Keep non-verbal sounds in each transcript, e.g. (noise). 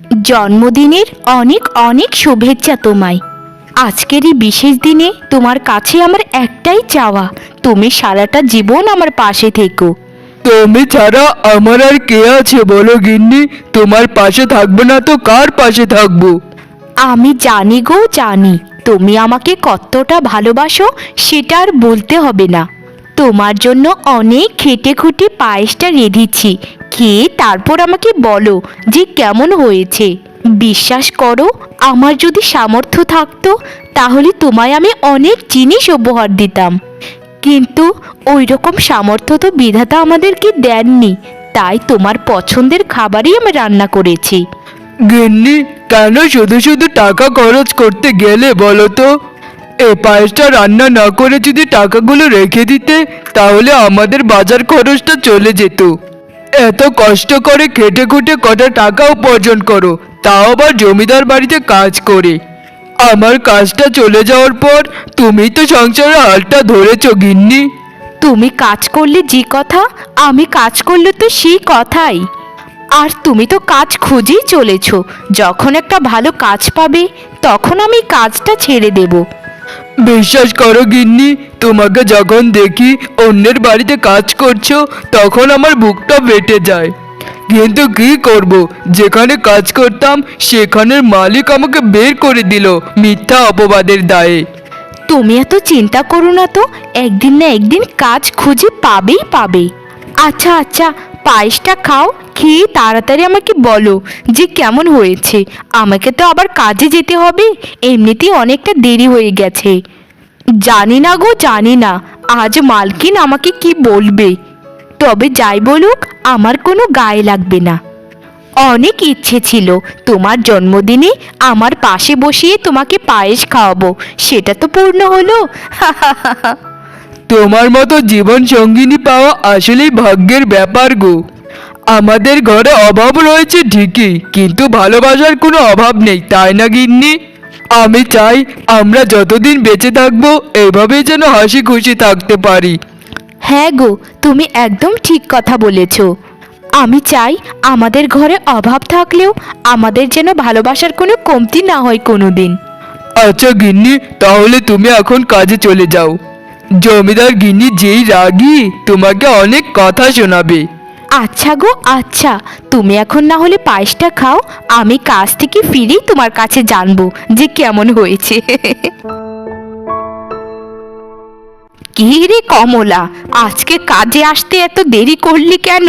জন্মদিনের অনেক অনেক শুভেচ্ছা তোমায়। আজকের এই বিশেষ দিনে তোমার কাছে আমার একটাই চাওয়া তুমি সারাটা জীবন আমার পাশে থেকো। তুমি ছাড়া আমার আর কে আছে বলো গিন্নি? তোমার পাশে থাকবে না তো কার পাশে থাকব? আমি জানি গো জানি। তুমি আমাকে কতটা ভালোবাসো সেটা আর বলতে হবে না। তোমার জন্য অনেক খেটে খুঁটে পায়েসটা রেঁধেছি খেয়ে তারপর আমাকে বলো যে কেমন হয়েছে। বিশ্বাস করো, আমার যদি সামর্থ্য থাকতো, তাহলে তোমায় আমি অনেক জিনিস উপহার দিতাম। কিন্তু ওই রকম সামর্থ্য তো বিধাতা আমাদেরকে দেননি, তাই তোমার পছন্দের খাবারই আমি রান্না করেছি। গিন্নি, কেন শুধু শুধু টাকা খরচ করতে গেলে বলো তো? এ পায়েসটা রান্না না করে যদি টাকাগুলো রেখে দিতে, তাহলে আমাদের বাজার খরচটা চলে যেত। এত কষ্ট করে খেটে খুঁটে কটা টাকা উপার্জন করো, তাও আবার জমিদার বাড়িতে কাজ করে। আমার কাজটা চলে যাওয়ার পর তুমি তো সংসারের হালটা ধরেছ, গিন্নি। তুমি কাজ করলে যে কথা, আমি কাজ করলে তো সেই কথাই। আর তুমি তো কাজ খুঁজেই চলেছ, যখন একটা ভালো কাজ পাবে, তখন আমি কাজটা ছেড়ে দেব। বিশ্বাস করো গিন্নি, তোমাকে যখন দেখি অন্যের বাড়িতে কাজ করছ, তখন আমার বুকটা বেটে যায়। কিন্তু কি করব? যেখানে কাজ করতাম, সেখানের মালিক আমাকে বের করে দিল মিথ্যা অপবাদের দায়ে। তুমি এত চিন্তা করো না তো, একদিন না একদিন কাজ খুঁজে পাবেই পাবে। আচ্ছা আচ্ছা পায়েসটা খাও, খেয়ে তাড়াতাড়ি আমাকে বলো যে কেমন হয়েছে। আমাকে তো আবার কাজে যেতে হবে। এমনিতেই অনেকটা দেরি হয়ে গেছে। জানি না গো, জানি না। আজ মালকিন আমাকে কি বলবে? তবে যাই বলুক, আমার কোনো গায়ে লাগবে না। অনেক ইচ্ছে ছিল তোমার জন্মদিনে আমার পাশে বসিয়ে তোমাকে পায়েস খাওয়াবো। সেটা তো পূর্ণ হলো। (laughs) তোমার মতো জীবন সঙ্গিনী পাওয়া আসলেই ভাগ্যের ব্যাপার গো। আমাদের ঘরে অভাব রয়েছে ঠিকই কিন্তু ভালোবাসার কোনো অভাব নেই তাই না গিন্নি? আমি চাই আমরা যতদিন বেঁচে থাকব এভাবেই যেন হাসি খুশি থাকতে পারি। হ্যাঁ গো তুমি একদম ঠিক কথা বলেছ। আমি চাই আমাদের ঘরে অভাব থাকলেও আমাদের যেন ভালোবাসার কোনো কমতি না হয় কোনোদিন। আচ্ছা গিন্নি তাহলে তুমি এখন কাজে চলে যাও। জমিদার গিন্নি যেই রাগী, তোমাকে অনেক কথা শোনাবে। আচ্ছা গো আচ্ছা। তুমি এখন না হলে পায়েসটা খাও, আমি কাজ থেকে ফিরেই তোমার কাছে জানব যে কেমন হয়েছে। কি রে কমলা, আজকে কাজে আসতে এত দেরি করলি কেন?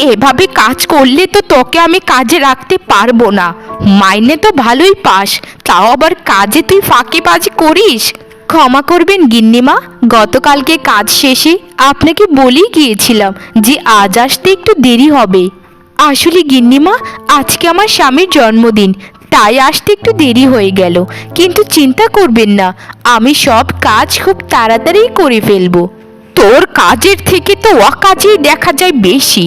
এভাবে কাজ করলে তো তোকে আমি কাজে রাখতে পারব না। মাইনে তো ভালোই পাস, তাও আবার কাজে তুই ফাঁকিবাজি করিস? ক্ষমা করবেন গিন্নিমা। গতকালকে কাজ শেষে আপনাকে বলেই গিয়েছিলাম যে আজ আসতে একটু দেরি হবে। আসলে গিন্নিমা, আজকে আমার স্বামীর জন্মদিন, তাই আসতে একটু দেরি হয়ে গেল। কিন্তু চিন্তা করবেন না, আমি সব কাজ খুব তাড়াতাড়ি করে ফেলব। তোর কাজের থেকে তো অকাজেই দেখা যায় বেশি।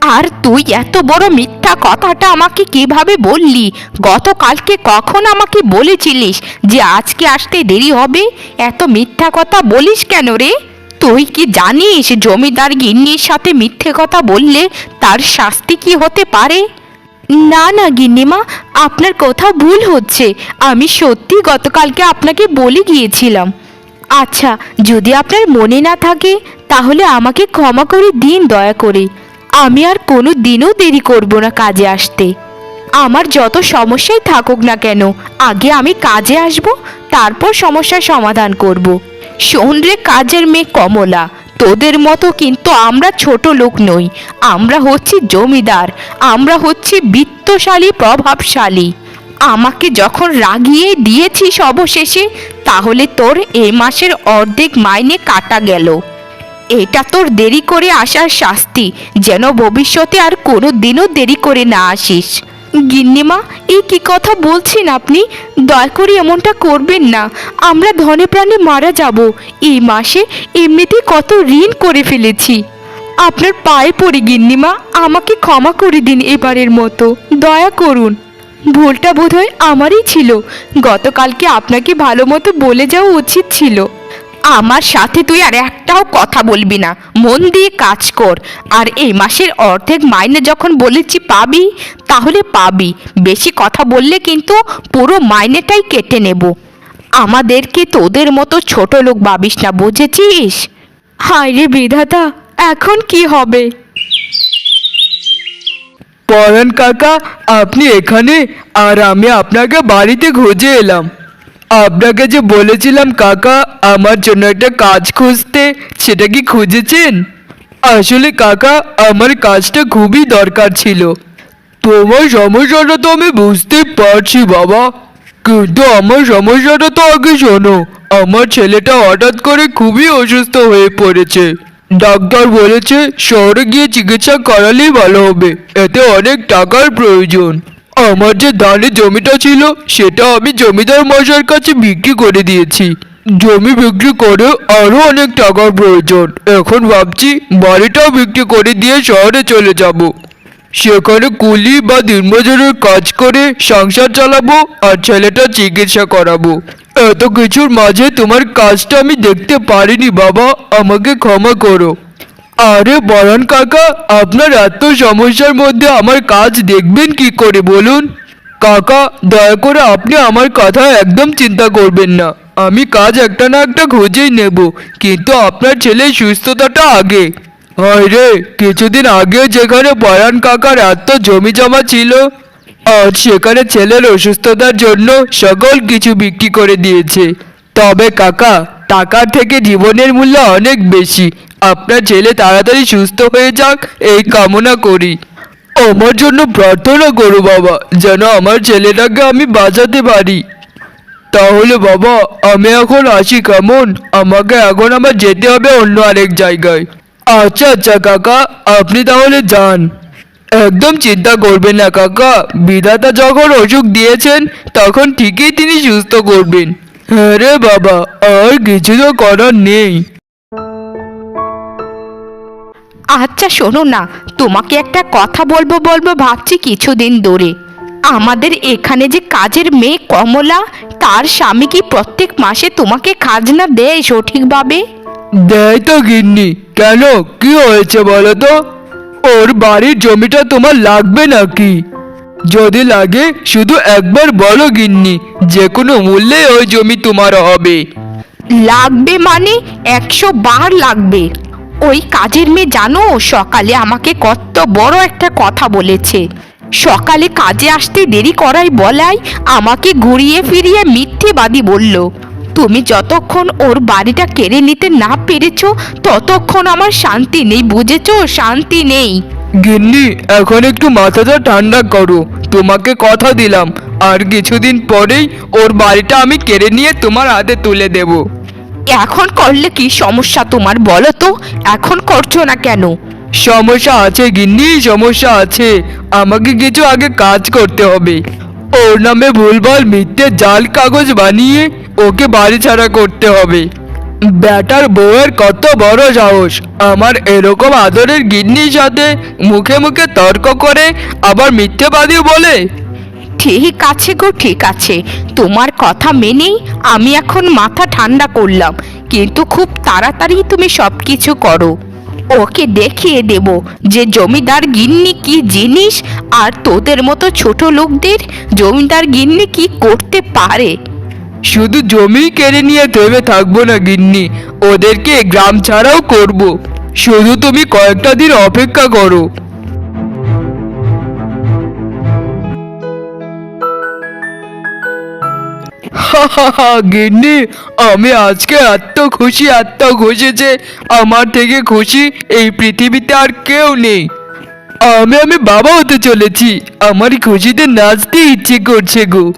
আর তুই এত বড় মিথ্যা কথাটা আমাকে কীভাবে বললি? গতকালকে কখন আমাকে বলেছিলিস যে আজকে আসতে দেরি হবে? এত মিথ্যা কথা বলিস কেন রে? তুই কি জানিস জমিদার গিন্নির সাথে মিথ্যে কথা বললে তার শাস্তি কি হতে পারে? না না, গিন্নিমা, আপনার কোথাও ভুল হচ্ছে। আমি সত্যি গতকালকে আপনাকে বলে গিয়েছিলাম। আচ্ছা যদি আপনার মনে না থাকে, তাহলে আমাকে ক্ষমা করে দিন দয়া করে। আমি আর কোনো দিনও দেরি করব না কাজে আসতে। আমার যত সমস্যাই থাকুক না কেন, আগে আমি কাজে আসব, তারপর সমস্যার সমাধান করব। শোন রে কাজের মেয়ে কমলা, তোদের মতো কিন্তু আমরা ছোট লোক নই। আমরা হচ্ছি জমিদার, আমরা হচ্ছি বিত্তশালী, প্রভাবশালী। আমাকে যখন রাগিয়ে দিয়েছিস অবশেষে, তাহলে তোর এ মাসের অর্ধেক মাইনে কাটা গেল। এটা তোর দেরি করে আসার শাস্তি, যেন ভবিষ্যতে আর কোনো দিনও দেরি করে না আসিস। গিন্নিমা এই কি কথা বলছেন আপনি? দয়া করে এমনটা করবেন না। আমরা ধনে প্রাণে মারা যাব। এই মাসে এমনিতেই কত ঋণ করে ফেলেছি। আপনার পায়ে পড়ি গিন্নিমা, আমাকে ক্ষমা করে দিন এবারের মতো। দয়া করুন। ভুলটা বোধহয় আমারই ছিল। গতকালকে আপনাকে ভালো মতো বলে যাওয়া উচিত ছিল। আমার সাথে তুই আর একটাও কথা বলবি না। মন দিয়ে কাজ কর। আর এই মাসের অর্ধেক মাইনে যখন বলেছি পাবি তাহলে পাবি। বেশি কথা বললে কিন্তু পুরো মাইনেটাই কেটে নেব। আমাদেরকে তোদের মতো ছোট লোক ভাবিস না বুঝেছিস? হায় রে বিধাতা এখন কি হবে? পরান কাকা আপনি এখানে আর আমি আপনাকে বাড়িতে খুঁজে এলাম। আপনাকে যে বলেছিলাম, কাকা, আমার জন্য একটা কাজ খুঁজতে, সেটা কি খুঁজেছেন? আসলে কাকা, আমার কাজটা খুবই দরকার ছিল। তোমার সমস্যাটা তো আমি বুঝতে পারছি, বাবা। কিন্তু আমার সমস্যাটা তো আগে শোনো। আমার ছেলেটা হঠাৎ করে খুবই অসুস্থ হয়ে পড়েছে। ডাক্তার বলেছে, শহরে গিয়ে চিকিৎসা করালেই ভালো হবে। এতে অনেক টাকার প্রয়োজন। আমার যে ধানের জমিটা ছিল, সেটা আমি জমিদার মশাইয়ের কাছে বিক্রি করে দিয়েছি। জমি বিক্রি করে আরও অনেক টাকার প্রয়োজন। এখন ভাবছি বাড়িটাও বিক্রি করে দিয়ে শহরে চলে যাব। সেখানে কুলি বা দিনমজুরের কাজ করে সংসার চালাবো আর ছেলেটা চিকিৎসা করাবো। এত কিছুর মাঝে তোমার কাজটা আমি দেখতে পারিনি বাবা, আমাকে ক্ষমা করো। আরে বরণ কাকা, আপনার এত সমস্যার মধ্যে আমার কাজ দেখবেন কি করে বলুন? কাকা, দয়া করে আপনি আমার কথা একদম চিন্তা করবেন না। আমি কাজ একটা না একটা খুঁজেই নেব, কিন্তু আপনার ছেলের সুস্থতাটা আগে। হয় রে, কিছুদিন আগে যেখানে বয়ান কাকার এত জমি জমা ছিল আর সেখানে ছেলের অসুস্থতার জন্য সকল কিছু বিক্রি করে দিয়েছে। তবে কাকা টাকার থেকে জীবনের মূল্য অনেক বেশি। আপনার ছেলে তাড়াতাড়ি সুস্থ হয়ে যাক, এই কামনা করি। আমার জন্য প্রার্থনা করো বাবা, যেন আমার ছেলেটাকে আমি বাঁচাতে পারি। তাহলে বাবা, আমি এখন আসি কেমন? আমাকে এখন আমার যেতে হবে অন্য আরেক জায়গায়। আচ্ছা আচ্ছা কাকা, আপনি তাহলে যান। একদম চিন্তা করবেন না, কাকা। বিধাতা যখন অসুখ দিয়েছেন, তখন ঠিকই তিনি সুস্থ করবেন। হ্যাঁ রে বাবা আর কিছু তো করার নেই। আচ্ছা শোনো না তোমাকে একটা কথা বলব বলব ভাবছি কিছুদিন ধরে। আমাদের এখানে যে কাজের মেয়ে কমলা তার স্বামী কি প্রত্যেক মাসে তোমাকে খাজনা দেয় সঠিকভাবে? দেয় তো গিন্নি কেন? কি হয়েছে বলো তো? ওর বাড়ির জমিটা তোমার লাগবে নাকি? যদি লাগে, শুধু একবার বলো গিন্নি যে কোনো মূল্যে ওই জমি তোমার হবে। লাগবে মানে একশো বার লাগবে। ওই কাজের মেয়ে জানো, সকালে আমাকে কত বড় একটা কথা বলেছে। সকালে কাজে আসতে দেরি করাই বলায় আমাকে ঘুরিয়ে ফিরিয়ে মিথ্যে মিথ্যেবাদী বলল। তুমি যতক্ষণ ওর বাড়িটা কেড়ে নিতে না পেরেছ, ততক্ষণ আমার শান্তি নেই, বুঝেছ? শান্তি নেই। গিন্নি এখন একটু মাথাটা ঠান্ডা করো। তোমাকে কথা দিলাম আর কিছুদিন পরেই ওর বাড়িটা আমি কেড়ে নিয়ে তোমার হাতে তুলে দেব। এখন করলে কি সমস্যা তোমার বলো তো? এখন করছ না কেন? সমস্যা আছে গিন্নি সমস্যা আছে। আমাকে কিছু আগে কাজ করতে হবে। ওর নামে ভুলভাল মিথ্যে জাল কাগজ বানিয়ে ওকে বাড়ি ছাড়া করতে হবে। ব্যাটার বউয়ের কত বড় সাহস। আমার এরকম আদরের গিন্নির সাথে মুখে মুখে তর্ক করে, আবার মিথ্যেবাদী বলে? ঠিক আছে গো, ঠিক আছে। তোমার কথা মেনেই আমি এখন মাথা ঠান্ডা করলাম। কিন্তু খুব তাড়াতাড়ি তুমি সব কিছু করো। ওকে দেখিয়ে দেব যে জমিদার গিন্নি কি জিনিস আর তোদের মতো ছোট লোকদের জমিদার গিন্নি কি করতে পারে। শুধু জমি কেড়ে নিয়ে থেমে থাকব না, গিন্নি। ওদেরকে গ্রাম ছাড়াও করব। শুধু তুমি কয়েকটা দিন অপেক্ষা করো। গিন্নি, আমি আজকে এত খুশি এত খুশি যে আমার থেকে খুশি এই পৃথিবীতে আর কেউ নেই। আমি আমি বাবা হতে চলেছি। আমার খুশিতে নাচতে ইচ্ছে করছে গো।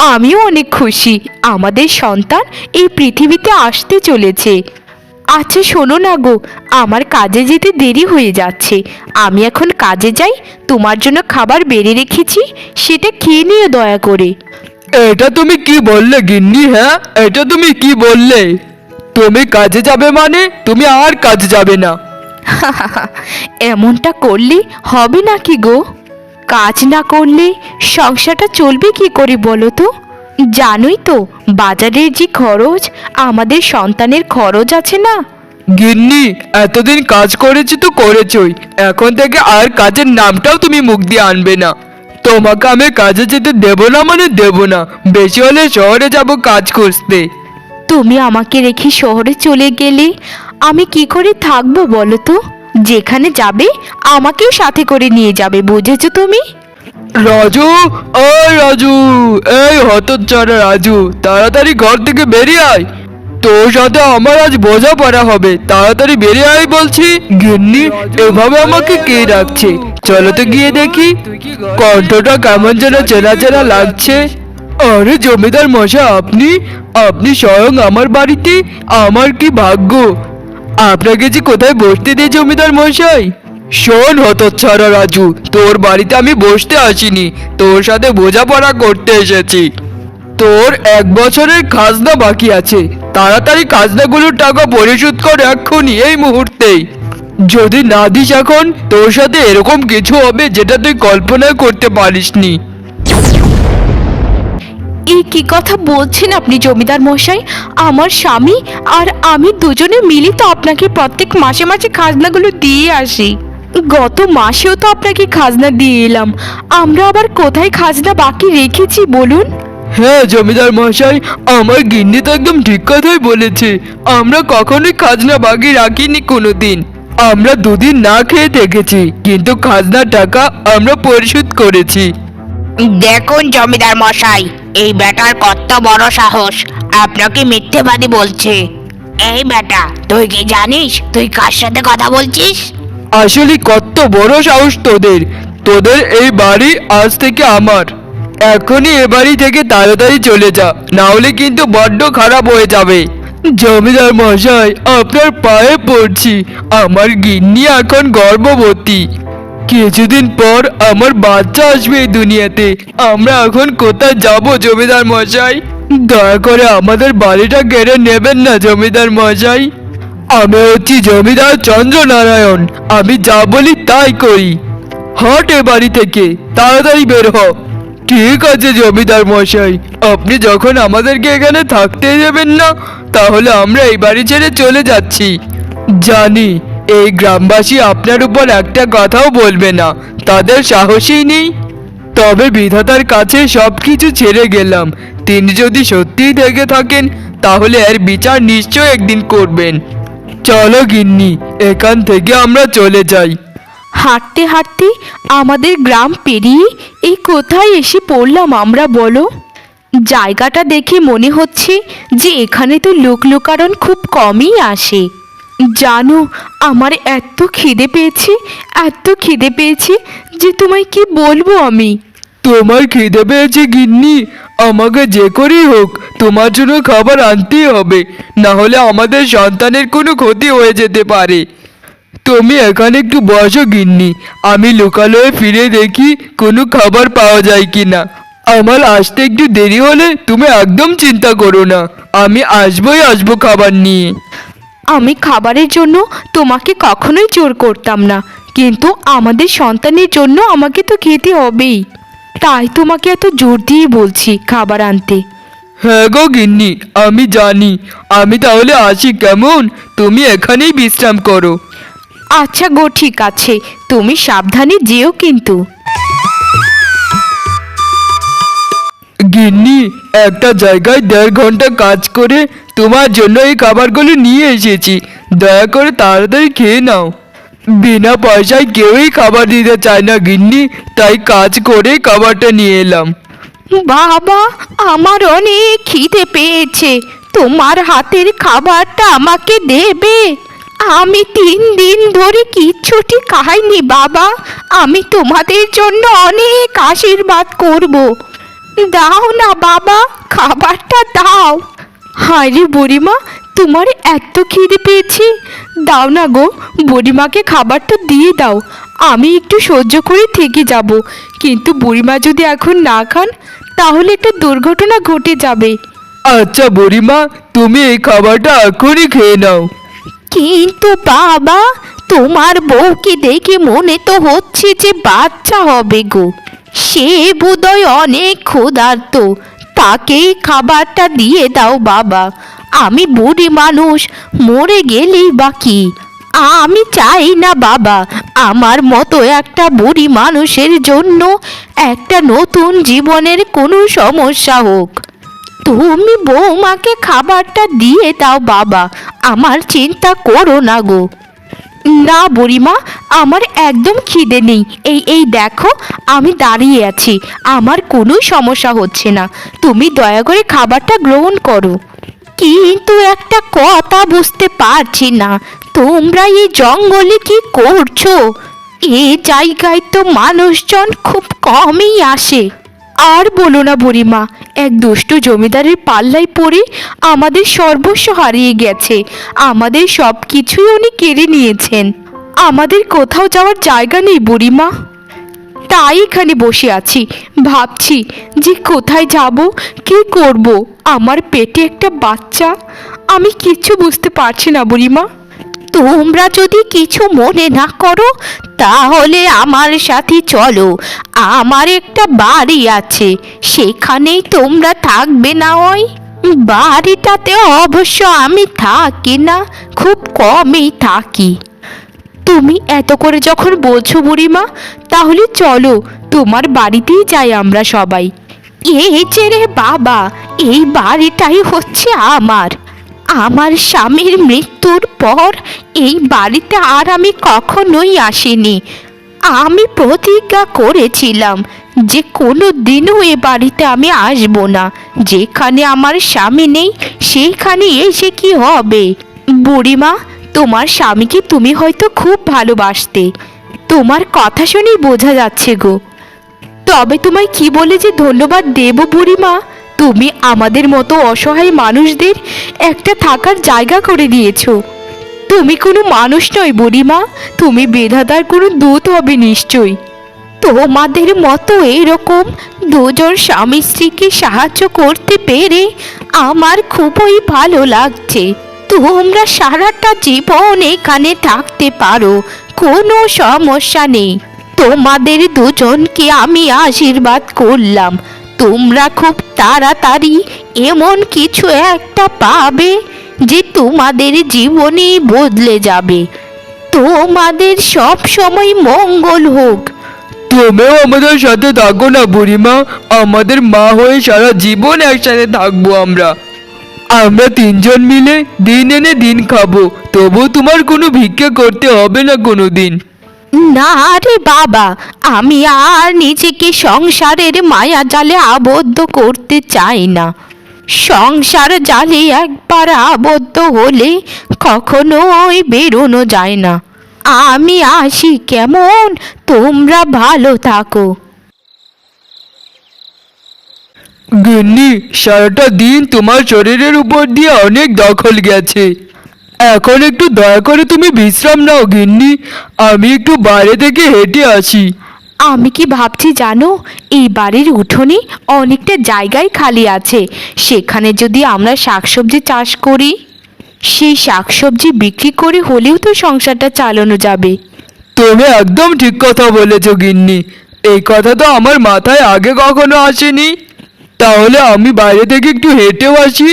আমিও অনেক খুশি। আমাদের সন্তান এই পৃথিবীতে আসতে চলেছে। আচ্ছা শোনো না গো আমার কাজে যেতে দেরি হয়ে যাচ্ছে। আমি এখন কাজে যাই তোমার জন্য খাবার বেড়ে রেখেছি সেটা খেয়ে নিও দয়া করে। এটা তুমি কি বললে গিন্নি হ্যাঁ? এটা তুমি কি বললে? তুমি কাজে যাবে মানে তুমি আর কাজে যাবে না। (laughs) এমনটা করলে হবে নাকি গো? কাজ না করলে সংসারটা চলবে কি করে বলো তো? জানোই তো বাজারের যে খরচ আমাদের সন্তানের খরচ আছে না। গিন্নি এতদিন কাজ করেছি তো করেছই। এখন থেকে আর কাজের নামটাও তুমি মুখ দিয়ে আনবে না। তোমাকে আমি কাজে যেতে দেবো না মানে দেবো না। বেশি হলে শহরে যাব কাজ খুঁজতে। তুমি আমাকে রেখে শহরে চলে গেলে আমি কি করে থাকব বলো তো? যেখানে যাবে, আমাকেও সাথে করে নিয়ে যাবে, বুঝেছ তুমি? রাজু ওই রাজু, এই হতচ্ছাড়া রাজু, তাড়াতাড়ি ঘর থেকে বেরিয়ে আয়। তোর সাথে আমার আজ বোঝা পড়া হবে, তাড়াতাড়ি বেরিয়ে আয় বলছি। গিন্নি, এভাবে আমাকে কে রাখছে চলো তো গিয়ে দেখি, কণ্ঠটা কেমন যেন চেনা চেনা লাগছে। আরে জমিদার মশা আপনি আপনি স্বয়ং আমার বাড়িতে, আমার কি ভাগ্য? আপনাকে যে কোথায় বসতে দিয়ে জমিদার মশাই? শোন হতচ্ছাড়া রাজু, তোর বাড়িতে আমি বসতে আসিনি, তোর সাথে বোঝাপড়া করতে এসেছি। তোর এক বছরের খাজনা বাকি আছে, তাড়াতাড়ি খাজনাগুলোর টাকা পরিশোধ কর এক্ষুনি এই মুহূর্তেই। যদি না দিস এখন, তোর সাথে এরকম কিছু হবে যেটা তুই কল্পনা করতে পারিসনি। এই কি কথা বলছেন আপনি জমিদার মশাই? আমার স্বামী আর আমি দুজনে মিলে তো আপনাকে প্রত্যেক মাসে মাসে খাজনাগুলো দিয়ে আসি। গত মাসেও তো আপনাকে খাজনা দিয়ে এলাম। আমরা আবার কোথায় খাজনা বাকি রেখেছি বলুন? হ্যাঁ জমিদার মশাই আমার গিন্নি তো একদম ঠিক কথাই বলেছে। আমরা কখনোই খাজনা বাকি রাখিনি কোনোদিন। আমরা দুদিন না খেয়ে থেকেছি কিন্তু খাজনার টাকা আমরা পরিশোধ করেছি। দেখুন জমিদার মশাই এই বেটার কত বড় সাহস। আপনাকে মিথ্যেবাদী বলছে? এই বেটা, তুই কি জানিস? তুই কার সাথে কথা বলছিস? আসলে কত বড় সাহস তোদের। তোদের এই বাড়ি আজ থেকে আমার। এখনই এ বাড়ি থেকে তাড়াতাড়ি চলে যা না হলে কিন্তু বড্ড খারাপ হয়ে যাবে। জমিদার মশাই, আপনার পায়ে পড়ছি। আমার গিন্নি এখন গর্ভবতী। কিছুদিন পর আমার বাচ্চা আসবে এই দুনিয়াতে। আমরা এখন কোথায় যাব, জমিদার মশাই? দয়া করে আমাদের বাড়িটা কেড়ে নেবেন না, জমিদার মশাই। আমি হচ্ছি জমিদার চন্দ্রনারায়ণ। আমি যা বলি তাই করি। হট এ বাড়ি থেকে, তাড়াতাড়ি বের হ। ঠিক আছে, জমিদার মশাই। আপনি যখন আমাদেরকে এখানে থাকতে দেবেন না, তাহলে আমরা এই বাড়ি ছেড়ে চলে যাচ্ছি। জানি এই গ্রামবাসী আপনার উপর একটা কথাও বলবে না। তাদের সাহসই নেই। তবে বিধাতার কাছে সব কিছু ছেড়ে গেলাম। তিনি যদি সত্যিই থেকে থাকেন, তাহলে এর বিচার নিশ্চয় একদিন করবেন। চলো গিন্নি, এখান থেকে আমরা চলে যাই। হাঁটতে হাঁটতে আমাদের গ্রাম পেরিয়ে এই কোথায় এসে পড়লাম আমরা বলো? জায়গাটা দেখে মনে হচ্ছে যে এখানে তো লোক লোকারণ খুব কমই আসে। জানো, আমার এত খিদে পেয়েছে, এত খিদে পেয়েছে যে তোমায় কি বলব আমি? তোমার খিদে পেয়েছে গিন্নি, আমাকে যে করেই হোক, তোমার জন্য খাবার আনতেই হবে না হলে আমাদের সন্তানের কোনো ক্ষতি হয়ে যেতে পারে। তুমি এখানে একটু বসো গিন্নি, আমি লোকালয়ে ফিরে দেখি কোনো খাবার পাওয়া যায় কি না আমার আসতে একটু দেরি হলে তুমি একদম চিন্তা করো না, আমি আসবোই আসব খাবার নিয়ে। আমি খাবারের জন্য তোমাকে কখনোই জোর করতাম না। কিন্তু আমাদের সন্তানের জন্য আমাকে তো খেতে হবেই। তাই তোমাকে এত জোর দিয়ে বলছি খাবার আনতে। হ্যাঁ গো গিন্নি আমি জানি। আমি তাহলে আসি কেমন? তুমি এখানেই বিশ্রাম করো। আচ্ছা গো ঠিক আছে। তুমি সাবধানে যেও কিন্তু। গিন্নি একটা জায়গায় দেড় ঘণ্টা কাজ করে তোমার জন্য এই খাবারগুলো নিয়ে এসেছি। দয়া করে তাড়াতাড়ি খেয়ে নাও। বিনা পয়সায় কেউই খাবার দিতে চায় না, গিন্নি। তাই কাজ করে খাবারটা নিয়ে এলাম। বাবা, আমার অনেক খিদে পেয়েছে। তোমার হাতের খাবারটা আমাকে দেবে। আমি তিন দিন ধরে কিচ্ছুটি খাইনি, বাবা। আমি তোমাদের জন্য অনেক আশীর্বাদ করব। দাও না, বাবা, খাবারটা দাও। হায় রে বুড়িমা তোমার এত খিদে পেয়েছি। দাও না গো বুড়িমাকে খাবারটা দিয়ে দাও। আমি একটু সহ্য করে থেকে যাব। কিন্তু বুড়িমা যদি এখন না খান তাহলে একটা দুর্ঘটনা ঘটে যাবে। আচ্ছা বুড়িমা তুমি এই খাবারটা এখনই খেয়ে নাও। কিন্তু বাবা তোমার বউকে দেখে মনে তো হচ্ছে যে বাচ্চা হবে গো। সে বোধহয় অনেক ক্ষুধার্ত। তাকেই খাবারটা দিয়ে দাও বাবা। আমি বুড়ি মানুষ, মরে গেলেই বাকি। আমি চাই না বাবা, আমার মতো একটা বুড়ি মানুষের জন্য একটা নতুন জীবনের কোনো সমস্যা হোক। তুমি বৌমাকে খাবারটা দিয়ে দাও বাবা, আমার চিন্তা করো না গো। না বুড়িমা, আমার একদম খিদে নেই। এই এই দেখো, আমি দাঁড়িয়ে আছি। আমার কোনো সমস্যা হচ্ছে না। তুমি দয়া করে খাবারটা গ্রহণ করো। কিন্তু একটা কথা বুঝতে পারছি না। তোমরা এই জঙ্গলে কি করছ? এ জায়গায় তো মানুষজন খুব কমই আসে। আর বলো না বুড়িমা, এক দুষ্ট জমিদারের পাল্লায় পড়ে আমাদের সর্বস্ব হারিয়ে গেছে। আমাদের সব কিছুই উনি কেড়ে নিয়েছেন। আমাদের কোথাও যাওয়ার জায়গা নেই বুড়িমা। তাই এখানে বসে আছি। ভাবছি যে কোথায় যাব, কি করব? আমার পেটে একটা বাচ্চা। আমি কিচ্ছু বুঝতে পারছি না বুড়িমা। তোমরা যদি কিছু মনে না করো, তাহলে আমার সাথে চলো। আমার একটা বাড়ি আছে, সেখানেই তোমরা থাকবে না ওই। বাড়িটাতে অবশ্য আমি থাকি না, খুব কমই থাকি। তুমি এত করে যখন বলছো বুড়িমা, তাহলে চলো, তোমার বাড়িতেই যাই আমরা সবাই। এই যে রে বাবা, এই বাড়িটাই হচ্ছে আমার। আমার স্বামীর মৃত্যুর পর এই বাড়িতে আর আমি কখনোই আসিনি। আমি প্রতিজ্ঞা করেছিলাম যে কোনো দিনও এ বাড়িতে আমি আসব না। যেখানে আমার স্বামী নেই, সেইখানে এসে কি হবে? বুড়িমা, তোমার স্বামীকে তুমি হয়তো খুব ভালোবাসতে। তোমার কথা শুনেই বোঝা যাচ্ছে গো। তবে তোমায় কি বলে যে ধন্যবাদ দেব বুড়িমা? তুমি আমাদের মতো অসহায় মানুষদের একটা থাকার জায়গা করে দিয়েছ। তুমি কোনো মানুষ নয় বুড়িমা, তুমি বেধাদার কোনো দূত হবে নিশ্চয়ই। তোমাদের মতো এরকম দুজন স্বামী স্ত্রীকে সাহায্য করতে পেরে আমার খুবই ভালো লাগছে। তোমরা সারাটা জীবন এখানে থাকতে পারো, কোনো সমস্যা নেই। তোমাদের দুজনকে আমি আশীর্বাদ করলাম। তোমরা খুব তাড়াতাড়ি এমন কিছু একটা পাবে যে তোমাদের জীবনই বদলে যাবে। তোমাদের সব সময় মঙ্গল হোক। তুমিও আমাদের সাথে থাকো না বুড়িমা, আমাদের মা হয়ে সারা জীবন একসাথে থাকব আমরা। আমরা তিনজন মিলে দিন এনে দিন খাব তবু তোমার কোনো ভিক্ষা করতে হবে না কোনো দিন না রে বাবা, আমি আর নিজেকে সংসারের মায়া জালে আবদ্ধ করতে চাই না। সংসার জালে একবার আবদ্ধ হলে কখনোই বেরোনো যায় না। আমি আসি কেমন? তোমরা ভালো থাকো। গিন্নি, সারাটা দিন তোমার শরীরের উপর দিয়ে অনেক দখল গেছে। এখন একটু দয়া করে তুমি বিশ্রাম নাও গিন্নি। আমি একটু বাইরে থেকে হেঁটে আসি। আমি কি ভাবছি জানো? এই বাড়ির উঠোনে অনেকটা জায়গায় খালি আছে। সেখানে যদি আমরা শাকসবজি চাষ করি সেই শাকসবজি বিক্রি করে হলেও তো সংসারটা চালানো যাবে। তুমি একদম ঠিক কথা বলেছ গিন্নি। এই কথা তো আমার মাথায় আগে কখনো আসেনি। তাহলে আমি বাইরে থেকে একটু হেঁটেও আসি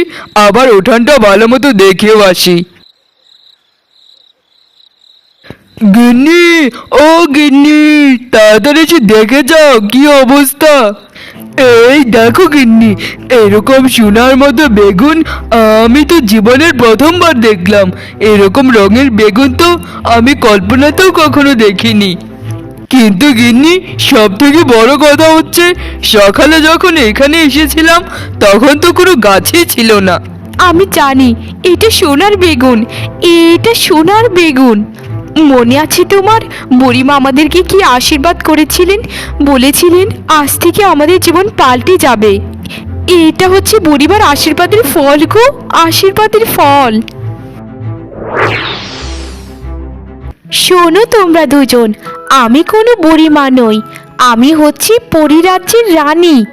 আবার উঠানটা ভালো মতো দেখেও আসি। গিন্নি, ও গিন্নি, তাড়াতাড়ি এসে দেখে যাও, কি অবস্থা? এই দেখো গিন্নি, এরকম সোনার মতো বেগুন আমি তো জীবনের প্রথমবার দেখলাম। এরকম রঙের বেগুন তো আমি কল্পনাতেও কখনো দেখিনি। কিন্তু গিন্নি সব থেকে বড় কথা হচ্ছে, সকালে যখন এখানে এসেছিলাম, তখন তো কোনো গাছই ছিল না। আমি জানি, এটা সোনার বেগুন, এটা সোনার বেগুন। মনে আছে তোমার? বুড়িমা আমাদেরকে কি আশীর্বাদ করেছিলেন? বলেছিলেন, আজ থেকে আমাদের জীবন পাল্টে যাবে। এটা হচ্ছে বুড়িমার আশীর্বাদের ফল গো, আশীর্বাদের ফল। শোনো তোমরা দুজন, আমি কোনো বুড়িমা নই, আমি হচ্ছি পরিরাজ্যের রানী।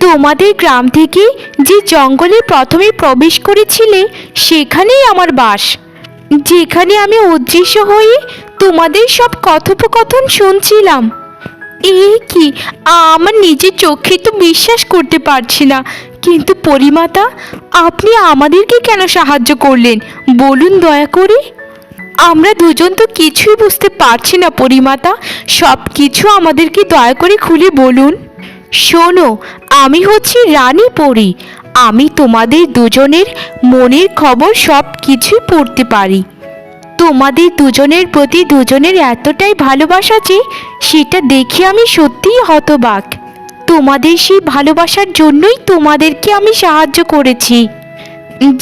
তোমাদের গ্রাম থেকে যে জঙ্গলে প্রথমে প্রবেশ করেছিলে, সেখানেই আমার বাস। যেখানে আমি অদৃশ্য হয়ে তোমাদের সব কথোপকথন শুনছিলাম। এ কি? আমার নিজের চোখে তো বিশ্বাস করতে পারছি না। কিন্তু পরিমাতা, আপনি আমাদেরকে কেন সাহায্য করলেন? বলুন দয়া করে। আমরা দুজন তো কিছুই বুঝতে পারছি না, পরিমাতা। সব কিছু আমাদেরকে দয়া করে খুলে বলুন। শোনো, আমি হচ্ছি রানী পরি। আমি তোমাদের দুজনের মনের খবর সব কিছুই পড়তে পারি। তোমাদের দুজনের প্রতি দুজনের এতটাই ভালোবাসা যে সেটা দেখে আমি সত্যিই হতবাক। তোমাদের সেই ভালোবাসার জন্যই তোমাদেরকে আমি সাহায্য করেছি।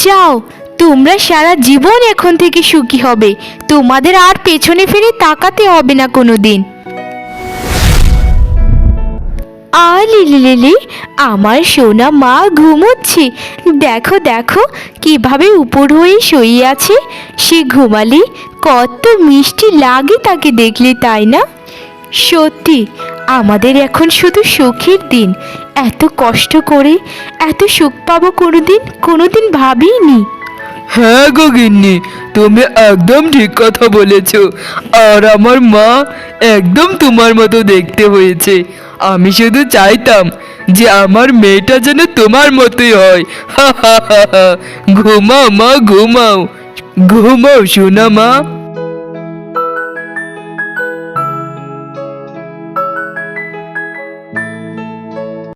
যাও, তোমরা সারা জীবন এখন থেকে সুখী হবে। তোমাদের আর পেছনে ফিরে তাকাতে হবে না কোনো দিন লিলি আমার সোনা মা ঘুমোচ্ছে। দেখো দেখো, কীভাবে উপর হয়ে শুয়ে আছে। সে ঘুমালে কত মিষ্টি লাগে তাকে দেখলে, তাই না? সত্যি, আমাদের এখন শুধু সুখের দিন। এত কষ্ট করে, এত সুখ পাবো কোনোদিন কোনোদিন ভাবিনি। হ্যাঁ গো গিন্নি, তুমি একদম ঠিক কথা বলেছ। আর আমার মা একদম তোমার মতো দেখতে হয়েছে। আমি শুধু চাইতাম যে আমার মেয়েটা যেন তোমার মতোই হয়। ঘুমাও মা, ঘুমাও। ঘুমাও, সোনা মা।